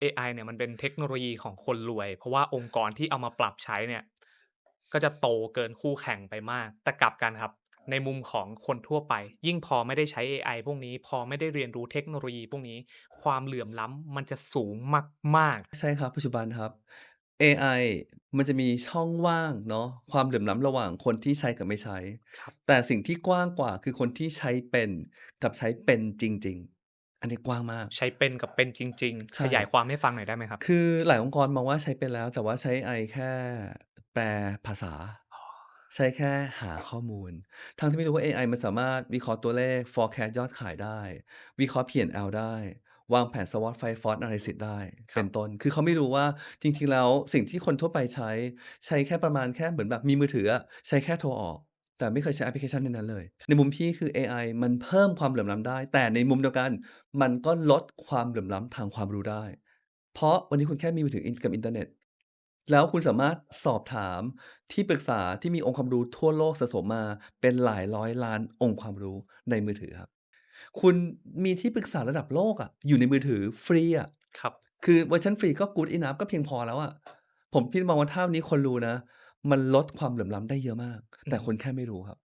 เอไอเนี่ยมันเป็นเทคโนโลยีของคนรวย เพราะว่าองค์กรที่เอามาปรับใช้เนี่ย ก็จะโตเกินคู่แข่งไปมาก แต่กลับกันครับ ในมุมของคนทั่วไป ยิ่งพอไม่ได้ใช้เอไอพวกนี้ พอไม่ได้เรียนรู้เทคโนโลยีพวกนี้ ความเหลื่อมล้ำมันจะสูงมากๆใช่ครับ ปัจจุบันครับเอไอมันจะมีช่องว่างเนาะความเหลื่อมล้ำระหว่างคนที่ใช้กับไม่ใช้ ครับ แต่สิ่งที่กว้างกว่าคือคนที่ใช้เป็นกับใช้เป็นจริง ๆ อันนี้กว้างมาก ใช้เป็นกับเป็นจริง ใชๆ่ขยายความให้ฟังหน่อยได้ไหมครับ?คือหลายองค์กรมองว่าใช้เป็นแล้ว แต่ว่าใช้เอไอแค่แปลภาษาอ๋อใช้แค่หาข้อมูล ทั้งที่ไม่รู้ว่าเอไอมันสามารถวิเคราะห์ตัวเลข forecast ยอดขายได้ วิเคราะห์ P&L ได้ วางแผน SWOT Fight FORCE Analysis ได้คเปรั็นบต้น คือเขาไม่รู้ว่าจริงๆแล้วสิ่งที่คนทั่วไปใช้ ใช้แค่ประมาณแค่เหมือนแบบมีมือถืออะใช้แค่โทรออก แต่ไม่เคยใช้แอปพลิเคชันในนั้นเลย ในมุมพี่คือเอไอมันเพิ่มความเหลื่อมล้ำได้ แต่ในมุมเดียวกัน มันก็ลดความเหลื่อมล้ำทางความรู้ได้ เพราะวันนี้คุณแค่มีมือถือกับอินเทอร์เน็ต แล้วคุณสามารถสอบถามที่ปรึกษาที่มีองค์ความรู้ทั่วโลกสะสมมาเป็นหลายร้อยล้านองค์ความรู้ในมือถือครับ คุณมีที่ปรึกษาระดับโลกอะอยู่ในมือถือฟรีอะครับ คือเวอร์ชันฟรีก็ good enough ก็เพียงพอแล้วอะผมพี่มองว่าถ้านี้คนรู้นะ มันลดความเหลื่อมล้ำได้เยอะมาก แต่คนแค่ไม่รู้ครับ